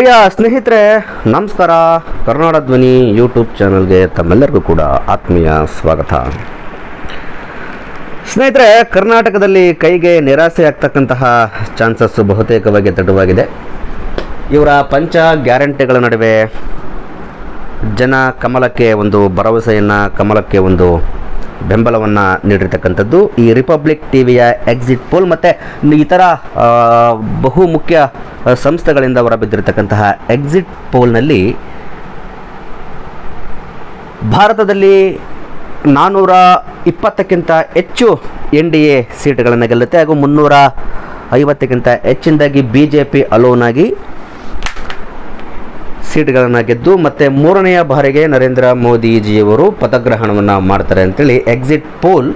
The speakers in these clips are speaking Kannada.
ಪ್ರಿಯ ಸ್ನೇಹಿತರೆ, ನಮಸ್ಕಾರ. ಕರ್ನಾಟಕ ಧ್ವನಿ ಯೂಟ್ಯೂಬ್ ಚಾನಲ್ಗೆ ತಮ್ಮೆಲ್ಲರಿಗೂ ಕೂಡ ಆತ್ಮೀಯ ಸ್ವಾಗತ. ಸ್ನೇಹಿತರೆ, ಕರ್ನಾಟಕದಲ್ಲಿ ಕೈಗೆ ನಿರಾಸೆ ಆಗ್ತಕ್ಕಂತಹ ಚಾನ್ಸಸ್ ಬಹುತೇಕವಾಗಿ ತಡವಾಗಿದೆ ಇವರ ಪಂಚ ಗ್ಯಾರಂಟಿಗಳ ನಡುವೆ ಜನ ಕಮಲಕ್ಕೆ ಒಂದು ಭರವಸೆಯನ್ನು, ಕಮಲಕ್ಕೆ ಒಂದು ಬೆಂಬಲವನ್ನು ನೀಡಿರ್ತಕ್ಕಂಥದ್ದು. ಈ ರಿಪಬ್ಲಿಕ್ ಟಿ ವಿಯ ಎಕ್ಸಿಟ್ ಪೋಲ್ ಮತ್ತು ಇತರ ಆ, ಬಹು ಮುಖ್ಯ ಸಂಸ್ಥೆಗಳಿಂದ ಹೊರಬಿದ್ದಿರತಕ್ಕಂತಹ ಎಕ್ಸಿಟ್ ಪೋಲ್ನಲ್ಲಿ ಭಾರತದಲ್ಲಿ ನಾನ್ನೂರ ಇಪ್ಪತ್ತಕ್ಕಿಂತ ಹೆಚ್ಚು ಎನ್ ಡಿ ಎ ಸೀಟ್ಗಳನ್ನು ಗೆಲ್ಲುತ್ತೆ. ಹಾಗೂ ಮುನ್ನೂರ ಐವತ್ತಕ್ಕಿಂತ ಹೆಚ್ಚಿನದಾಗಿ ಬಿ ಜೆ ಪಿ ಅಲೋನಾಗಿ ಸೀಟ್ಗಳನ್ನು ಗೆದ್ದು ಮತ್ತು ಮೂರನೆಯ ಬಾರಿಗೆ ನರೇಂದ್ರ ಮೋದಿಜಿಯವರು ಪದಗ್ರಹಣವನ್ನು ಮಾಡ್ತಾರೆ ಅಂತೇಳಿ ಎಕ್ಸಿಟ್ ಪೋಲ್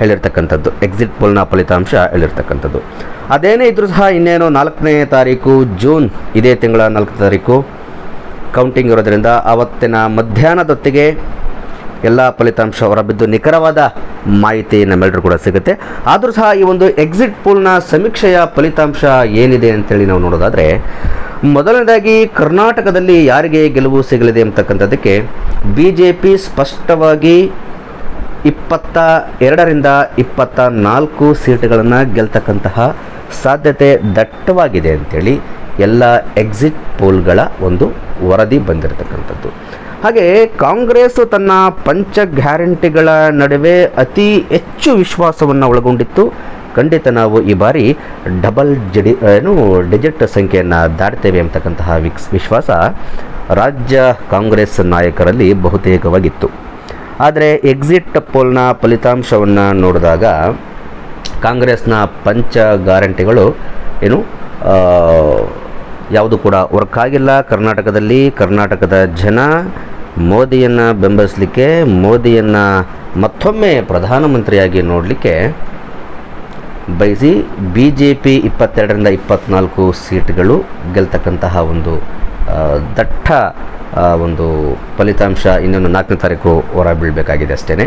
ಹೇಳಿರ್ತಕ್ಕಂಥದ್ದು. ಎಕ್ಸಿಟ್ ಪೋಲ್ನ ಫಲಿತಾಂಶ ಹೇಳಿರ್ತಕ್ಕಂಥದ್ದು. ಅದೇನೇ ಇದ್ರೂ ಸಹ ಇನ್ನೇನು ನಾಲ್ಕನೇ ತಾರೀಕು ಜೂನ್, ಇದೇ ತಿಂಗಳ ನಾಲ್ಕು ತಾರೀಕು ಕೌಂಟಿಂಗ್ ಇರೋದರಿಂದ ಆವತ್ತಿನ ಮಧ್ಯಾಹ್ನದೊತ್ತಿಗೆ ಎಲ್ಲ ಫಲಿತಾಂಶ ಹೊರಬಿದ್ದು ನಿಖರವಾದ ಮಾಹಿತಿ ನಮ್ಮೆಲ್ಲರೂ ಕೂಡ ಸಿಗುತ್ತೆ. ಆದರೂ ಸಹ ಈ ಒಂದು ಎಕ್ಸಿಟ್ ಪೋಲ್ನ ಸಮೀಕ್ಷೆಯ ಫಲಿತಾಂಶ ಏನಿದೆ ಅಂತೇಳಿ ನಾವು ನೋಡೋದಾದರೆ ಮೊದಲನೇದಾಗಿ ಕರ್ನಾಟಕದಲ್ಲಿ ಯಾರಿಗೆ ಗೆಲುವು ಸಿಗಲಿದೆ ಅಂತಕ್ಕಂಥದ್ದಕ್ಕೆ ಬಿ ಜೆ ಪಿ ಸ್ಪಷ್ಟವಾಗಿ ಇಪ್ಪತ್ತ ಎರಡರಿಂದ ಇಪ್ಪತ್ತ ನಾಲ್ಕು ಸೀಟುಗಳನ್ನು ಗೆಲ್ತಕ್ಕಂತಹ ಸಾಧ್ಯತೆ ದಟ್ಟವಾಗಿದೆ ಅಂತೇಳಿ ಎಲ್ಲ ಎಕ್ಸಿಟ್ ಪೋಲ್ಗಳ ಒಂದು ವರದಿ ಬಂದಿರತಕ್ಕಂಥದ್ದು. ಹಾಗೆ ಕಾಂಗ್ರೆಸ್ ತನ್ನ ಪಂಚ ಗ್ಯಾರಂಟಿಗಳ ನಡುವೆ ಅತಿ ಹೆಚ್ಚು ವಿಶ್ವಾಸವನ್ನು ಒಳಗೊಂಡಿತ್ತು. ಖಂಡಿತ ನಾವು ಈ ಬಾರಿ ಡಬಲ್ ಜಡಿ ಏನು, ಡಿಜಿಟ್ ಸಂಖ್ಯೆಯನ್ನು ದಾಟ್ತೇವೆ ಅಂತಕ್ಕಂತಹ ವಿಕ್ಸ್ ವಿಶ್ವಾಸ ರಾಜ್ಯ ಕಾಂಗ್ರೆಸ್ ನಾಯಕರಲ್ಲಿ ಬಹುತೇಕವಾಗಿತ್ತು. ಆದರೆ ಎಕ್ಸಿಟ್ ಪೋಲ್ನ ಫಲಿತಾಂಶವನ್ನು ನೋಡಿದಾಗ ಕಾಂಗ್ರೆಸ್ನ ಪಂಚ ಗ್ಯಾರಂಟಿಗಳು ಏನು ಯಾವುದು ಕೂಡ ವರ್ಕ್ ಆಗಿಲ್ಲ. ಕರ್ನಾಟಕದಲ್ಲಿ ಕರ್ನಾಟಕದ ಜನ ಮೋದಿಯನ್ನು ಬೆಂಬಲಿಸಲಿಕ್ಕೆ, ಮೋದಿಯನ್ನು ಮತ್ತೊಮ್ಮೆ ಪ್ರಧಾನಮಂತ್ರಿಯಾಗಿ ನೋಡಲಿಕ್ಕೆ ಬಯಸಿ ಬಿ ಜೆ ಪಿ ಇಪ್ಪತ್ತೆರಡರಿಂದ ಇಪ್ಪತ್ತ್ನಾಲ್ಕು ಸೀಟ್ಗಳು ಗೆಲ್ತಕ್ಕಂತಹ ಒಂದು ದಟ್ಟ ಒಂದು ಫಲಿತಾಂಶ ಇನ್ನೊಂದು ನಾಲ್ಕನೇ ತಾರೀಕು ಹೊರಬೀಳಬೇಕಾಗಿದೆ ಅಷ್ಟೇ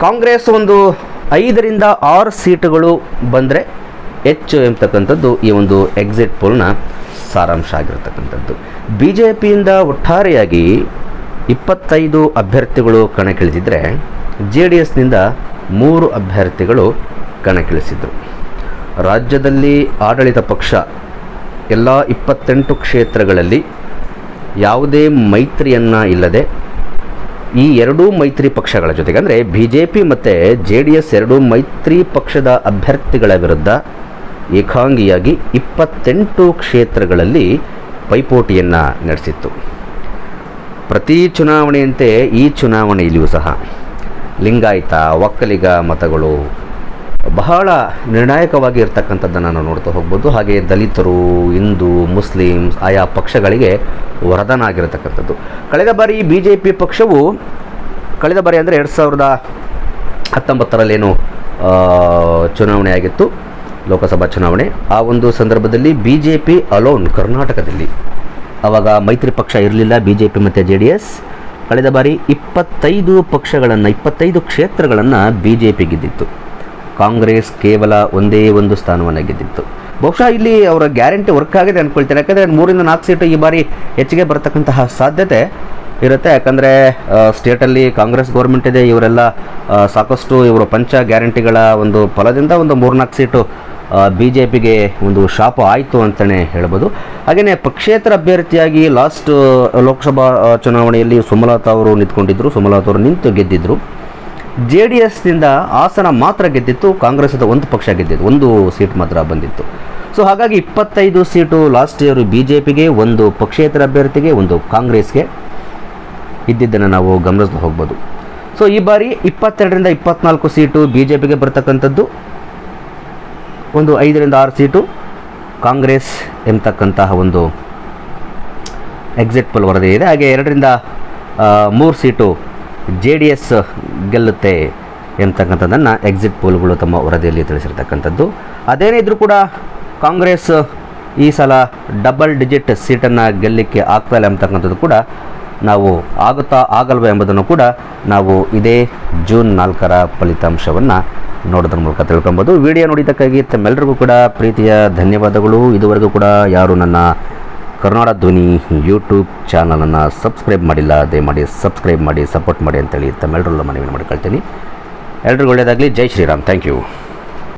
ಕಾಂಗ್ರೆಸ್ ಒಂದು ಐದರಿಂದ ಆರು ಸೀಟುಗಳು ಬಂದರೆ ಹೆಚ್ಚು ಎಂಬತಕ್ಕಂಥದ್ದು ಈ ಒಂದು ಎಕ್ಸಿಟ್ ಪೋಲ್ನ ಸಾರಾಂಶ ಆಗಿರತಕ್ಕಂಥದ್ದು. ಬಿ ಜೆ ಪಿಯಿಂದ ಒಟ್ಟಾರೆಯಾಗಿ ಇಪ್ಪತ್ತೈದು ಅಭ್ಯರ್ಥಿಗಳು ಕಣಕ್ಕಿಳಿದಿದ್ದರೆ ಜೆ ಡಿ ಎಸ್ನಿಂದ ಮೂರು ಅಭ್ಯರ್ಥಿಗಳು ಕಣಕ್ಕಿಳಿಸಿದರು. ರಾಜ್ಯದಲ್ಲಿ ಆಡಳಿತ ಪಕ್ಷ ಎಲ್ಲ ಇಪ್ಪತ್ತೆಂಟು ಕ್ಷೇತ್ರಗಳಲ್ಲಿ ಯಾವುದೇ ಮೈತ್ರಿಯನ್ನು ಇಲ್ಲದೆ ಈ ಎರಡೂ ಮೈತ್ರಿ ಪಕ್ಷಗಳ ಜೊತೆಗೆ, ಅಂದರೆ ಬಿ ಜೆ ಪಿ ಮತ್ತು ಜೆ ಡಿ ಎಸ್ ಎರಡೂ ಮೈತ್ರಿ ಪಕ್ಷದ ಅಭ್ಯರ್ಥಿಗಳ ವಿರುದ್ಧ ಏಕಾಂಗಿಯಾಗಿ ಇಪ್ಪತ್ತೆಂಟು ಕ್ಷೇತ್ರಗಳಲ್ಲಿ ಪೈಪೋಟಿಯನ್ನು ನಡೆಸಿತ್ತು. ಪ್ರತಿ ಚುನಾವಣೆಯಂತೆ ಈ ಚುನಾವಣೆಯಲ್ಲಿಯೂ ಸಹ ಲಿಂಗಾಯತ, ಒಕ್ಕಲಿಗ ಮತಗಳು ಬಹಳ ನಿರ್ಣಾಯಕವಾಗಿ ಇರ್ತಕ್ಕಂಥದ್ದನ್ನು ನಾವು ನೋಡ್ತಾ ಹೋಗ್ಬೋದು. ಹಾಗೆ ದಲಿತರು, ಹಿಂದೂ ಮುಸ್ಲಿಮ್ಸ್ ಆಯಾ ಪಕ್ಷಗಳಿಗೆ ವರದಾನ ಆಗಿರತಕ್ಕಂಥದ್ದು ಕಳೆದ ಬಾರಿ ಬಿ ಜೆ ಪಿ ಪಕ್ಷವು, ಕಳೆದ ಬಾರಿ ಅಂದರೆ ಎರಡು ಸಾವಿರದ ಹತ್ತೊಂಬತ್ತರಲ್ಲೇನು ಚುನಾವಣೆ ಆಗಿತ್ತು, ಲೋಕಸಭಾ ಚುನಾವಣೆ. ಆ ಒಂದು ಸಂದರ್ಭದಲ್ಲಿ ಬಿ ಜೆ ಪಿ ಅಲೋನ್ ಕರ್ನಾಟಕದಲ್ಲಿ. ಆವಾಗ ಮೈತ್ರಿ ಪಕ್ಷ ಇರಲಿಲ್ಲ ಬಿ ಜೆ ಪಿ ಮತ್ತು ಜೆ ಡಿ ಎಸ್ ಕಳೆದ ಬಾರಿ ಇಪ್ಪತ್ತೈದು ಪಕ್ಷಗಳನ್ನು, ಇಪ್ಪತ್ತೈದು ಕ್ಷೇತ್ರಗಳನ್ನು ಬಿ ಜೆ ಪಿ ಗೆದ್ದಿತ್ತು. ಕಾಂಗ್ರೆಸ್ ಕೇವಲ ಒಂದೇ ಒಂದು ಸ್ಥಾನವನ್ನು ಗೆದ್ದಿತ್ತು ಬಹುಶಃ ಇಲ್ಲಿ ಅವರ ಗ್ಯಾರಂಟಿ ವರ್ಕ್ ಆಗಿದೆ ಅಂದ್ಕೊಳ್ತೀನಿ ಯಾಕಂದರೆ ಮೂರಿಂದ ನಾಲ್ಕು ಸೀಟು ಈ ಬಾರಿ ಹೆಚ್ಚಿಗೆ ಬರತಕ್ಕಂತಹ ಸಾಧ್ಯತೆ ಇರುತ್ತೆ. ಯಾಕಂದರೆ ಸ್ಟೇಟಲ್ಲಿ ಕಾಂಗ್ರೆಸ್ ಗೌರ್ಮೆಂಟ್ ಇದೆ. ಇವರೆಲ್ಲ ಸಾಕಷ್ಟು ಇವರು ಪಂಚ ಗ್ಯಾರಂಟಿಗಳ ಒಂದು ಫಲದಿಂದ ಒಂದು ಮೂರ್ನಾಲ್ಕು ಸೀಟು ಬಿ ಜೆ ಪಿಗೆ ಒಂದು ಶಾಪ ಆಯಿತು ಅಂತಲೇ ಹೇಳ್ಬೋದು. ಹಾಗೆಯೇ ಪಕ್ಷೇತರ ಅಭ್ಯರ್ಥಿಯಾಗಿ ಲಾಸ್ಟ್ ಲೋಕಸಭಾ ಚುನಾವಣೆಯಲ್ಲಿ ಸುಮಲತಾ ಅವರು ನಿಂತ್ಕೊಂಡಿದ್ದರು ಸುಮಲತಾ ಅವರು ನಿಂತು ಗೆದ್ದಿದ್ದರು ಜೆ ಡಿ ಎಸ್ನಿಂದ ಹಾಸನ ಮಾತ್ರ ಗೆದ್ದಿತ್ತು, ಕಾಂಗ್ರೆಸ್ದ ಒಂದು ಪಕ್ಷ ಗೆದ್ದಿತ್ತು, ಒಂದು ಸೀಟ್ ಮಾತ್ರ ಬಂದಿತ್ತು. ಸೊ ಹಾಗಾಗಿ ಇಪ್ಪತ್ತೈದು seat last year B J ಪಿಗೆ ಒಂದು ಪಕ್ಷೇತರ ಅಭ್ಯರ್ಥಿಗೆ, ಒಂದು ಕಾಂಗ್ರೆಸ್ಗೆ ಇದ್ದಿದ್ದನ್ನು ನಾವು ಗಮನಿಸ್ತಾ ಹೋಗ್ಬೋದು. ಸೊ ಈ ಬಾರಿ ಇಪ್ಪತ್ತೆರಡರಿಂದ ಇಪ್ಪತ್ನಾಲ್ಕು ಸೀಟು ಬಿ ಜೆ ಪಿಗೆ ಬರ್ತಕ್ಕಂಥದ್ದು. ಒಂದು ಐದರಿಂದ ಆರು ಸೀಟು ಕಾಂಗ್ರೆಸ್ ಎಂಬತಕ್ಕಂತಹ ಒಂದು ಎಕ್ಸಿಟ್ ಪೋಲ್ ವರದಿ ಇದೆ. ಹಾಗೆ ಎರಡರಿಂದ ಮೂರು ಸೀಟು ಜೆ ಡಿ ಎಸ್ ಗೆಲ್ಲುತ್ತೆ ಎಂತಕ್ಕಂಥದ್ದನ್ನು ಎಕ್ಸಿಟ್ ಪೋಲ್ಗಳು ತಮ್ಮ ವರದಿಯಲ್ಲಿ ತಿಳಿಸಿರ್ತಕ್ಕಂಥದ್ದು. ಅದೇನೇ ಇದ್ರೂ ಕೂಡ ಕಾಂಗ್ರೆಸ್ ಈ ಸಲ ಡಬಲ್ ಡಿಜಿಟ್ ಸೀಟನ್ನು ಗೆಲ್ಲಲಿಕ್ಕೆ ಆಗ್ತಾ ಇಲ್ಲ ಕೂಡ ನಾವು ಆಗುತ್ತಾ ಆಗಲ್ವ ಎಂಬುದನ್ನು ಕೂಡ ನಾವು ಇದೇ ಜೂನ್ ನಾಲ್ಕರ ಫಲಿತಾಂಶವನ್ನು ನೋಡೋದ್ರ ಮೂಲಕ ತಿಳ್ಕೊಬೋದು. ವಿಡಿಯೋ ನೋಡಿದ್ದಕ್ಕಾಗಿ ತಮ್ಮೆಲ್ಲರಿಗೂ ಕೂಡ ಪ್ರೀತಿಯ ಧನ್ಯವಾದಗಳು. ಇದುವರೆಗೂ ಕೂಡ ಯಾರು ನನ್ನ ಕರ್ನಾಡ ಧ್ವನಿ ಯೂಟ್ಯೂಬ್ ಚಾನಲನ್ನು ಸಬ್ಸ್ಕ್ರೈಬ್ ಮಾಡಿಲ್ಲ, ದಯಮಾಡಿ ಸಬ್ಸ್ಕ್ರೈಬ್ ಮಾಡಿ, ಸಪೋರ್ಟ್ ಮಾಡಿ ಅಂತೇಳಿ ತಮ್ಮೆಲ್ಲರಲ್ಲೂ ಮನವಿ ಮಾಡ್ಕೊಳ್ತೀನಿ. ಎಲ್ರಿಗೂ ಒಳ್ಳೆಯದಾಗಲಿ. ಜೈ ಶ್ರೀರಾಮ್. Thank you.